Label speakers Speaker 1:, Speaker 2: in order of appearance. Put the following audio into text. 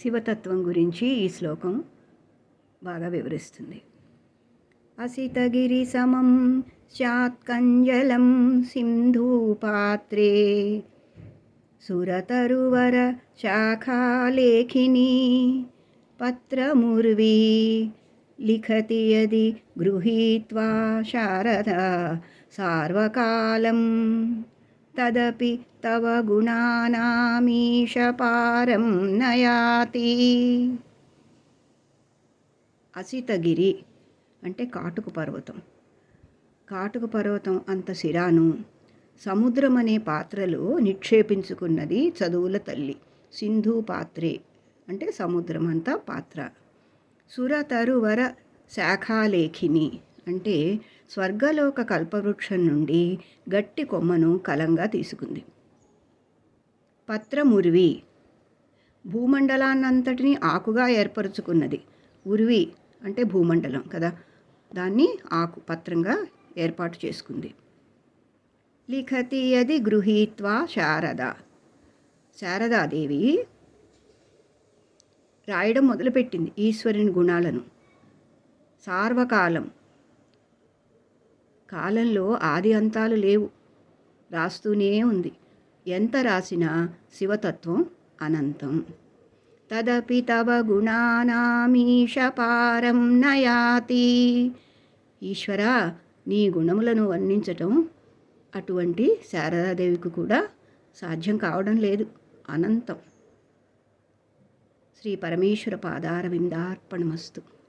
Speaker 1: శివతత్వం గురించి ఈ శ్లోకం బాగా వివరిస్తుంది. అసితగిరి సమం శాత్కంజలం సింధూపాత్రే సురతరువర శాఖాలేఖిని పత్రముర్వీ లిఖతి యది గృహీత్వా శారదా సార్వకాలం. తదపి తవ గుణానామీశపారం నయాతి. అసితగిరి అంటే కాటుకు పర్వతం. కాటుక పర్వతం అంత శిరాను సముద్రం అనే పాత్రలో నిక్షేపించుకున్నది చదువుల తల్లి సింధు పాత్రే అంటే సముద్రం అంతా పాత్ర. సుర తరువర శాఖాలేఖిని అంటే స్వర్గలోక కల్పవృక్షం నుండి గట్టి కొమ్మను కలంగా తీసుకుంది. పత్రమురివి. భూమండలాన్నంతటిని ఆకుగా ఏర్పరచుకున్నది. ఉరివి అంటే భూమండలం కదా. దాన్ని ఆకు పత్రంగా ఏర్పాటు చేసుకుంది. లిఖతి అది గృహీత్వా శారద. శారదాదేవి రాయడం మొదలుపెట్టింది ఈశ్వరుని గుణాలను. సార్వకాలం కాలంలో ఆది అంతాలు లేవు. రాస్తూనే ఉంది. ఎంత రాసినా శివతత్వం అనంతం. తదపి తవ గుణానామీశపారం నయాతి. ఈశ్వర నీ గుణములను వర్ణించటం అటువంటి శారదాదేవికి కూడా సాధ్యం కావడం లేదు. అనంతం. శ్రీ పరమేశ్వర పాదార విందార్పణమస్తు